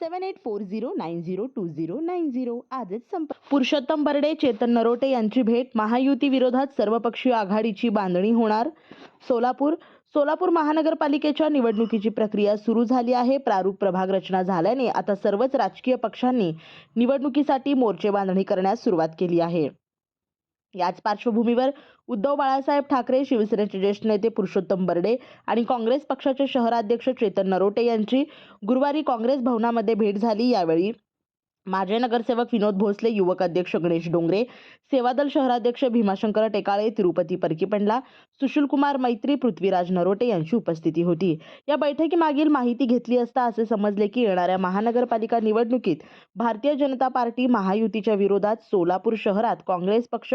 seven eight four zero nine zero two zero nine zero आजच संप पुरुषोत्तम बर्डे चेतन नरोटे यांची भेट. महायुती विरोधात सर्वपक्षीय आघाडीची बांधणी होणार. सोलापूर सोलापूर महानगरपालिकेच्या निवडणुकीची प्रक्रिया सुरू झाली आहे. प्रारूप प्रभाग रचना झाल्याने आता सर्वच राजकीय पक्षांनी निवडणुकीसाठी मोर्चे बांधणी करण्यास सुरुवात केली आहे. याच पार्श्वभूमीवर उद्धव बाळासाहेब ठाकरे शिवसेनेचे ज्येष्ठ नेते पुरुषोत्तम बर्डे आणि काँग्रेस पक्षाचे शहराध्यक्ष चेतन नरोटे यांची गुरुवारी काँग्रेस भवनामध्ये भेट झाली. यावेळी माजी नगरसेवक विनोद भोसले युवक अध्यक्ष गणेश डोंगरे सेवादल शहराध्यक्ष भीमाशंकर टेकाळे तिरुपती परकीपंडला सुशीलकुमार मैत्री पृथ्वीराज नरोटे यांची उपस्थिती होती. या बैठकीमागील माहिती घेतली असता असे समजले की येणाऱ्या महानगरपालिका निवडणुकीत भारतीय जनता पार्टी महायुतीच्या विरोधात सोलापूर शहरात काँग्रेस पक्ष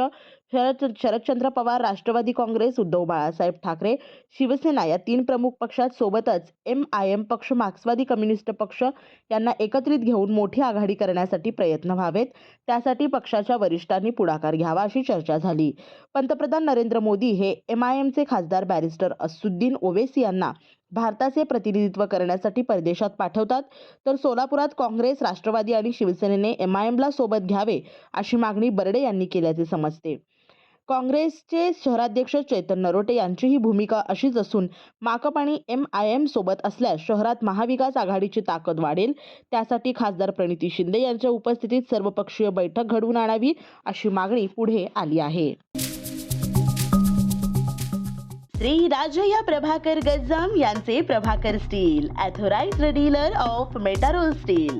शरद शरदचंद्र पवार राष्ट्रवादी काँग्रेस उद्धव बाळासाहेब ठाकरे शिवसेना या तीन प्रमुख पक्षात सोबतच एम आय एम पक्ष मार्क्सवादी कम्युनिस्ट पक्ष यांना एकत्रित घेऊन मोठी आघाडी करण्यासाठी प्रयत्न व्हावेत. त्यासाठी पक्षाच्या वरिष्ठांनी पुढाकार घ्यावा अशी चर्चा झाली. पंतप्रधान नरेंद्र मोदी हे एम आय एमचे खासदार बॅरिस्टर असुद्दीन ओवेसी यांना भारताचे प्रतिनिधित्व करण्यासाठी परदेशात पाठवतात. तर सोलापुरात काँग्रेस राष्ट्रवादी आणि शिवसेनेने एम आय एमला सोबत घ्यावे अशी मागणी बर्डे यांनी केल्याचे समजते. काँग्रेसचे शहराध्यक्ष चैतन नरोटे यांचीही भूमिका अशीच असून माकप आणि एम आय एम सोबत असल्यास शहरात महाविकास आघाडीची ताकद वाढेल. त्यासाठी खासदार प्रणिती शिंदे यांच्या उपस्थितीत सर्वपक्षीय बैठक घडवून आणावी अशी मागणी पुढे आली आहे. श्री राजया प्रभाकर गज्जाम यांचे Prabhakar steel authorised dealer of Metarol steel.